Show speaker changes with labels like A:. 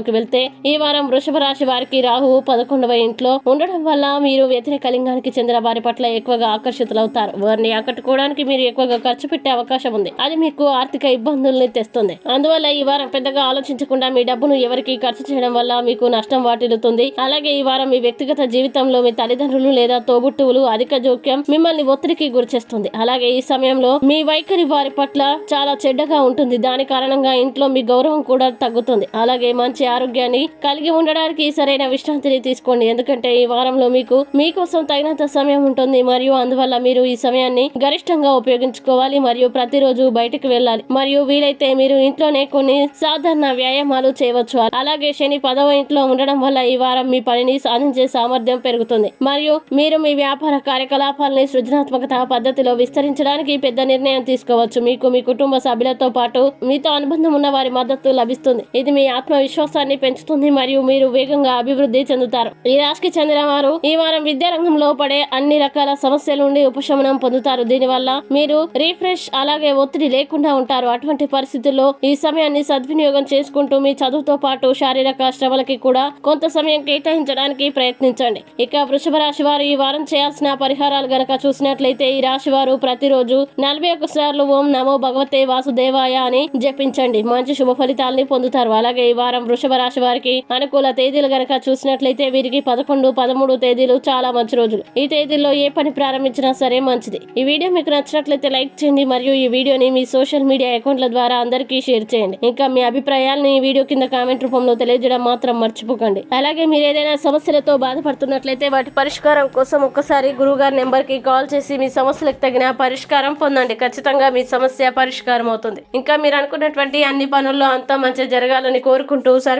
A: రాశిలోకి వెళ్తే ఈ వారం వృషభ రాశి వారికి రాహువు పదకొండవ ఇంట్లో ఉండడం వల్ల మీరు వ్యతిరేక లింగానికి చెందిన వారి పట్ల ఎక్కువగా ఆకర్షితులవుతారు. వారిని ఆకట్టుకోవడానికి మీరు ఎక్కువగా ఖర్చు పెట్టే అవకాశం ఉంది. అది మీకు ఆర్థిక ఇబ్బందుల్ని తెస్తుంది. అందువల్ల ఈ వారం పెద్దగా ఆలోచించకుండా మీ డబ్బును ఎవరికి ఖర్చు చేయడం వల్ల మీకు నష్టం వాటిల్లుతుంది. అలాగే ఈ వారం మీ వ్యక్తిగత జీవితంలో మీ తల్లిదండ్రులు లేదా తోబుట్టువులు అధిక జోక్యం మిమ్మల్ని ఒత్తిడికి గురిచేస్తుంది అలాగే ఈ సమయంలో మీ వైఖరి వారి పట్ల చాలా చెడ్డగా ఉంటుంది. దాని కారణంగా ఇంట్లో మీ గౌరవం కూడా తగ్గుతుంది. అలాగే మంచి ఆరోగ్యాన్ని కలిగి ఉండడానికి సరైన విశ్రాంతిని తీసుకోండి. ఎందుకంటే ఈ వారంలో మీకు మీకోసం తగినంత సమయం ఉంటుంది. మరియు అందువల్ల మీరు ఈ సమయాన్ని గరిష్టంగా ఉపయోగించుకోవాలి. మరియు ప్రతిరోజు బయటకు వెళ్ళాలి. మరియు వీలైతే మీరు ఇంట్లోనే కొన్ని సాధారణ వ్యాయామాలు చేయవచ్చు. అలాగే శని పదవ ఇంట్లో ఉండడం వల్ల ఈ వారం మీ పనిని సాధించే సామర్థ్యం పెరుగుతుంది. మరియు మీరు మీ వ్యాపార కార్యకలాపాలని సృజనాత్మకత పద్ధతిలో విస్తరించడానికి పెద్ద నిర్ణయం తీసుకోవచ్చు. మీకు మీ కుటుంబ సభ్యులతో పాటు మీతో అనుబంధం ఉన్న వారి మద్దతు లభిస్తుంది. ఇది మీ ఆత్మవిశ్వాసం విశ్వాసాన్ని పెంచుతుంది మరియు మీరు వేగంగా అభివృద్ధి చెందుతారు. ఈ రాశికి చెందిన వారు ఈ వారం విద్యా రంగంలో పడే అన్ని రకాల సమస్యల నుండి ఉపశమనం పొందుతారు. దీనివల్ల మీరు రీఫ్రెష్ అలాగే ఒత్తిడి లేకుండా ఉంటారు. అటువంటి పరిస్థితుల్లో ఈ సమయాన్ని సద్వినియోగం చేసుకుంటూ మీ చదువుతో పాటు శారీరక శ్రమలకి కూడా కొంత సమయం కేటాయించడానికి ప్రయత్నించండి. ఇక వృషభ రాశి వారు ఈ వారం చేయాల్సిన పరిహారాలు గనక చూసినట్లయితే ఈ రాశి వారు ప్రతిరోజు నలభై ఒక్క సార్లు ఓం నమో భగవతే వాసుదేవాయ అని జపించండి. మంచి శుభ ఫలితాలని పొందుతారు. అలాగే ఈ వారం వృషభ రాశి వారికి అనుకూల తేదీలు గనక చూసినట్లయితే వీరికి పదకొండు పదమూడు తేదీలు చాలా మంచి రోజులు. ఈ తేదీల్లో ఏ పని ప్రారంభించినా సరే మంచిది. ఈ వీడియో మీకు నచ్చినట్లయితే లైక్ చేయండి మరియు ఈ వీడియోని మీ సోషల్ మీడియా అకౌంట్ల ద్వారా అందరికీ షేర్ చేయండి. ఇంకా మీ అభిప్రాయాలను ఈ వీడియో కింద కామెంట్ రూపంలో తెలియజేయడం మాత్రం మర్చిపోకండి. అలాగే మీరు ఏదైనా సమస్యలతో బాధపడుతున్నట్లయితే వాటి పరిష్కారం కోసం ఒక్కసారి గురువుగారి నెంబర్కి కాల్ చేసి మీ సమస్యలకు తగిన పరిష్కారం పొందండి. ఖచ్చితంగా మీ సమస్య పరిష్కారం అవుతుంది ఇంకా మీరు అనుకున్నటువంటి అన్ని పనుల్లో అంతా మంచి జరగాలని కోరుకుంటూ సర్వే